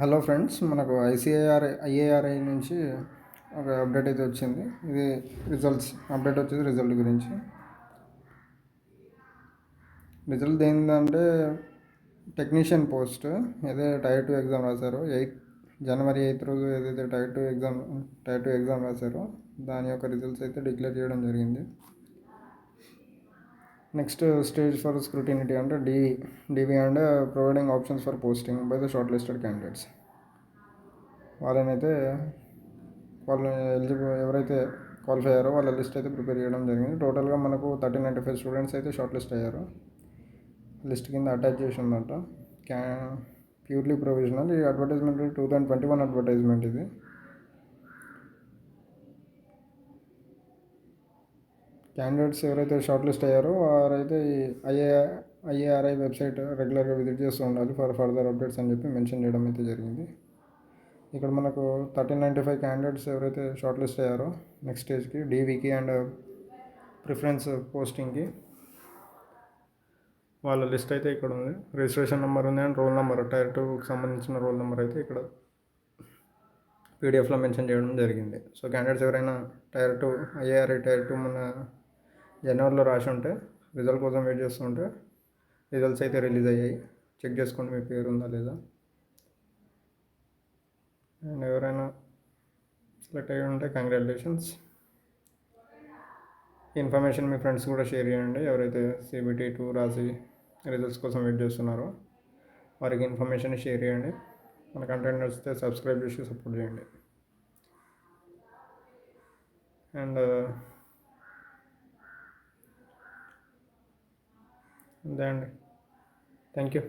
Hello friends మనకు ఐసీఐఆర్ IARI నుంచి ఒక అప్డేట్ అయితే వచ్చింది. ఇది రిజల్ట్స్ అప్డేట్ వచ్చేది రిజల్ట్ గురించి. రిజల్ట్ ఏంటంటే టెక్నీషియన్ పోస్ట్ ఏదైతే టైర్ టూ ఎగ్జామ్ రాశారో. ఎయిత్ జనవరి ఎయిత్ రోజు ఏదైతే tier two exam tier two exam రాశారో దాని యొక్క రిజల్ట్స్ అయితే డిక్లేర్ చేయడం జరిగింది. నెక్స్ట్ స్టేజ్ ఫర్ స్క్రూటినిటీ అంటే DV DV and providing options for posting by the short listed candidates వాళ్ళనైతే వాళ్ళు ఎలిజిబుల్ ఎవరైతే క్వాలిఫై అయ్యారో వాళ్ళ లిస్ట్ అయితే ప్రిపేర్ చేయడం జరిగింది. టోటల్గా మనకు థర్టీ నైంటీ ఫైవ్ స్టూడెంట్స్ అయితే షార్ట్ లిస్ట్ అయ్యారు. లిస్ట్ కింద అటాచ్ చేసి ఉందంట క్యా ప్యూర్లీ ప్రొవిజనల్ ఈ advertisement two thousand twenty one advertisement ఇది. క్యాండిడేట్స్ ఎవరైతే షార్ట్ లిస్ట్ అయ్యారో వారైతే ఈ ఐఏ ఐఏఆర్ఐ వెబ్సైట్ రెగ్యులర్గా విజిట్ చేస్తూ ఉండాలి ఫర్ ఫర్దర్ అప్డేట్స్ అని చెప్పి మెన్షన్ చేయడం అయితే జరిగింది. ఇక్కడ మనకు థర్టీన్ నైంటీ ఫైవ్ క్యాండిడేట్స్ ఎవరైతే షార్ట్ లిస్ట్ అయ్యారో నెక్స్ట్ స్టేజ్కి డీవీకి అండ్ ప్రిఫరెన్స్ పోస్టింగ్కి వాళ్ళ లిస్ట్ అయితే ఇక్కడ ఉంది. రిజిస్ట్రేషన్ నెంబర్ ఉంది అండ్ రోల్ నెంబర్ టైర్ టూకి సంబంధించిన రోల్ నెంబర్ అయితే ఇక్కడ పీడిఎఫ్లో మెన్షన్ చేయడం జరిగింది. సో క్యాండిడేట్స్ ఎవరైనా tier two IARI tier two మన జనవరిలో రాసి ఉంటే రిజల్ట్ కోసం వెయిట్ చేస్తుంటే రిజల్ట్స్ అయితే రిలీజ్ అయ్యాయి. చెక్ చేసుకోండి మీ పేరు ఉందా లేదా. అండ్ ఎవరైనా సెలెక్ట్ అయ్యి ఉంటే కంగ్రాచులేషన్స్ ఇన్ఫర్మేషన్ మీ ఫ్రెండ్స్ కూడా షేర్ చేయండి. ఎవరైతే సిబిటీ టూ రాసి రిజల్ట్స్ కోసం వెయిట్ చేస్తున్నారో వారికి ఇన్ఫర్మేషన్ షేర్ చేయండి. మన కంటెంట్ నచ్చితే సబ్స్క్రైబ్ చేసి సపోర్ట్ చేయండి. And అండి థ్యాంక్ యూ